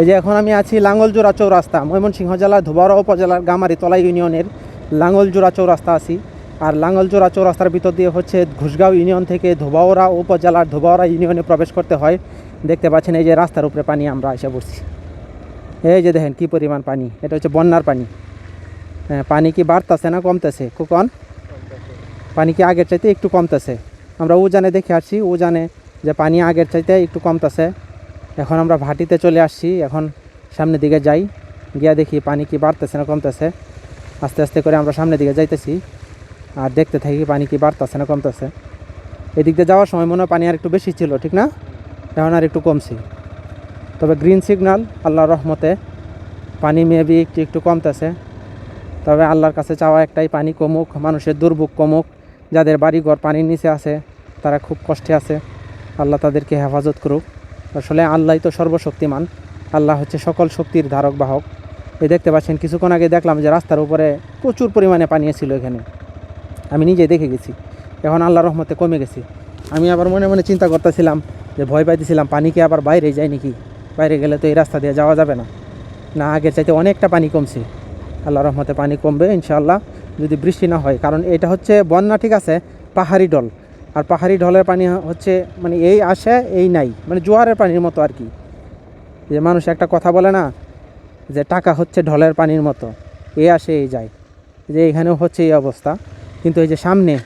এই যে এখন আমি আছি লাঙ্গলজোড়া চৌরাস্তা, ময়মনসিংহ জেলার ধোবাড়া উপজেলার গামারি তলা ইউনিয়নের লাঙ্গলজোড়া চৌরাস্তা আছি। আর লাঙ্গলজোড়া চৌরাস্তার ভিতর দিয়ে হচ্ছে ঘুষগাঁও ইউনিয়ন থেকে ধোবাওড়া উপজেলার ধোবাওড়া ইউনিয়নে প্রবেশ করতে হয়। দেখতে পাচ্ছেন এই যে রাস্তার উপরে পানি আমরা এসে পড়ছি। এই যে দেখেন কি পরিমাণ পানি, এটা হচ্ছে বন্যার পানি। হ্যাঁ পানি কি বাড়তেছে না কমতেছে? কুকন পানি কি আগের চাইতে একটু কমতেছে? আমরা উজানে দেখে আসছি, উজানে যে পানি আগের চাইতে একটু কমতেছে। এখন আমরা ভাটিতে চলে আসছি, এখন সামনের দিকে যাই। গিয়া দেখি পানি কি বাড়তেছে না কমতেছে। আস্তে আস্তে করে আমরা সামনের দিকে যাইতেছি আর দেখতে থাকি পানি কি বাড়তেছে না কমতেছে। এদিক দিয়ে যাওয়ার সময় মনে হয় পানি আর একটু বেশি ছিল, ঠিক না? এখন আর একটু কমছি। তবে গ্রিন সিগনাল আল্লাহর রহমতে পানি মেবি একটু একটু কমতেছে। তবে আল্লাহর কাছে চাওয়া একটাই, পানি কমুক, মানুষের দুর্ভোগ কমুক। যাদের বাড়িঘর পানির নিচে আছে, তারা খুব কষ্টে আছে। আল্লাহ তাদেরকে হেফাজত করুক। আসলে আল্লাহ তো সর্বশক্তিমান। আল্লাহ হচ্ছে সকল শক্তির ধারক, বাহক। এই দেখতে পাচ্ছেন, কিছুক্ষণ আগে দেখলাম যে রাস্তার উপরে প্রচুর পরিমাণে পানি ছিল এখানে। আমি নিজে দেখে গেছি। এখন আল্লাহ রহমতে কমে গেছি। আমি আবার মনে মনে চিন্তা করতেছিলাম যে ভয় পাইতেছিলাম, পানি কি আবার বাইরে যায় নাকি? বাইরে গেলে তো এই রাস্তা দিয়ে যাওয়া যাবে না। না, আগের চাইতে অনেকটা পানি কমছে। আল্লাহ রহমতে পানি কমবে, ইনশাআল্লাহ। যদি বৃষ্টি না হয়, কারণ এটা হচ্ছে বন্যা, ঠিক আছে? পাহাড়ি ঢল আর পাহাড়ি ঢলের পানি হচ্ছে মানে এই আসে, এই নাই। মানে জোয়ারের পানির মতো আর কি। যে মানুষ একটা কথা বলে না, যে টাকা হচ্ছে ঢলের পানির মতো। এ আসে, এই যায়। যে এখানেও হচ্ছে এই অবস্থা। কিন্তু এই যে সামনে